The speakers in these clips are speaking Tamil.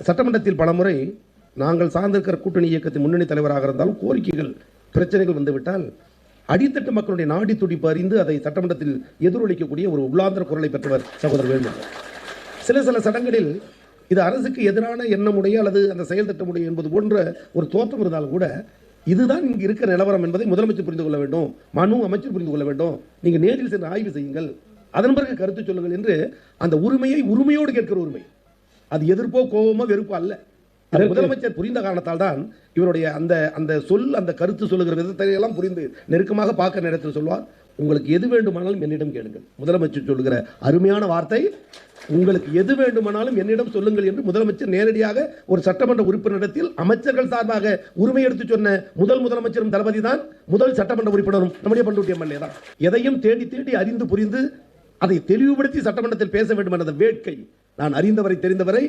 சட்டமன்றத்தில் பலமுறை நாங்கள் சார்ந்திருக்கிற கூட்டணி இயக்கத்தின் முன்னணி தலைவராக இருந்தாலும் கோரிக்கைகள் பிரச்சனைகள் வந்துவிட்டால் அடித்தட்டு மக்களுடைய நாடி துடிப்பு அறிந்து அதை சட்டமன்றத்தில் எதிரொலிக்கக்கூடிய ஒரு உள்ளாந்திர குரலை பெற்றவர் சகோதரர் வேண்டும் சில சில சடங்களில் இது அரசுக்கு எதிரான எண்ணமுடைய அல்லது அந்த செயல் திட்டமுடைய என்பது போன்ற ஒரு தோற்றம் இருந்தாலும் கூட இதுதான் இங்கு இருக்கிற நிலவரம் என்பதை முதலமைச்சர் புரிந்து கொள்ள வேண்டும். மனு அமைச்சர் புரிந்து கொள்ள வேண்டும். நீங்கள் நேரில் சென்று ஆய்வு செய்யுங்கள். அதன் பிறகு கருத்து சொல்லுங்கள் என்று அந்த உரிமையை உரிமையோடு கேட்கிற உரிமை. அது எதிர்ப்போ கோபமோ வெறுப்போ அல்ல. முதலமைச்சர் புரிந்த காரணத்தால் தான் இவருடைய அந்த அந்த சொல் அந்த கருத்து சொல்லுகிற விதத்தை எல்லாம் புரிந்து நெருக்கமாக பார்க்க நேரத்தில் சொல்வார் உங்களுக்கு எது வேண்டுமானாலும் என்னிடம் கேளுங்கள். முதலமைச்சர் சொல்லுகிற அருமையான வார்த்தை உங்களுக்கு எது வேண்டுமானாலும் என்னிடம் சொல்லுங்கள் என்று முதலமைச்சர் நேரடியாக ஒரு சட்டமன்ற உறுப்பினரிடத்தில் அமைச்சர்கள் சார்பாக உரிமை எடுத்து சொன்ன முதல் முதலமைச்சரும் தளபதி தான் முதல் சட்டமன்ற உறுப்பினரும் நம்முடைய பண்ருட்டி எம்எல்ஏ தான். எதையும் தேடி தேடி அறிந்து புரிந்து அதை தெளிவுபடுத்தி சட்டமன்றத்தில் பேச வேண்டும் என்ற வேட்கை. நான் அறிந்தவரை தெரிந்தவரை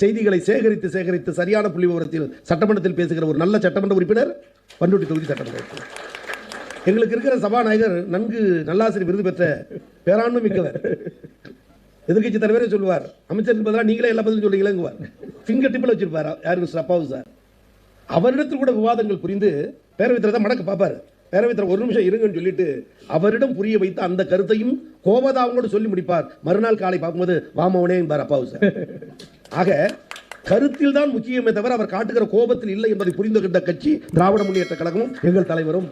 செய்திகளை சேகரித்து சேகரித்து சரியான புள்ளி விவரத்தில் சட்டமன்றத்தில் பேசுகிற ஒரு நல்ல சட்டமன்ற உறுப்பினர் பண்ருட்டி தொகுதி சட்டமன்ற உறுப்பினர். எங்களுக்கு இருக்கிற சபாநாயகர் நன்கு நல்லாசிரியர் விருது பெற்ற பேராண்மை மிக்கவர். எதிர்கட்சி தலைவரே சொல்லுவார் அமைச்சருக்கு பதிலாக நீங்களே எல்லா பதிலும் சொல்றீங்களேங்குவார். ஃபிங்கர் டிப்பில் வச்சிருப்பார்? யார் மிஸ்டர் அப்பாவு சார்? அவரிடத்தில் கூட விவாதங்கள் புரிந்து பேரவைத் தலைவர் தான் மடக்க பார்ப்பார். பேரவைத் ஒரு நிமிஷம் இருங்கன்னு சொல்லிட்டு அவரிடம் புரிய வைத்து அந்த கருத்தையும் கோபதாவங்களோடு சொல்லி முடிப்பார். மறுநாள் காலை பார்க்கும்போது வாமவனே என்பார் அப்பாவு சார். ஆக கருத்தில் தான் முக்கியமே தவிர அவர் காட்டுகிற கோபத்தில் இல்லை என்பதை புரிந்து கொண்ட கட்சி திராவிட முன்னேற்ற கழகமும் எங்கள் தலைவரும்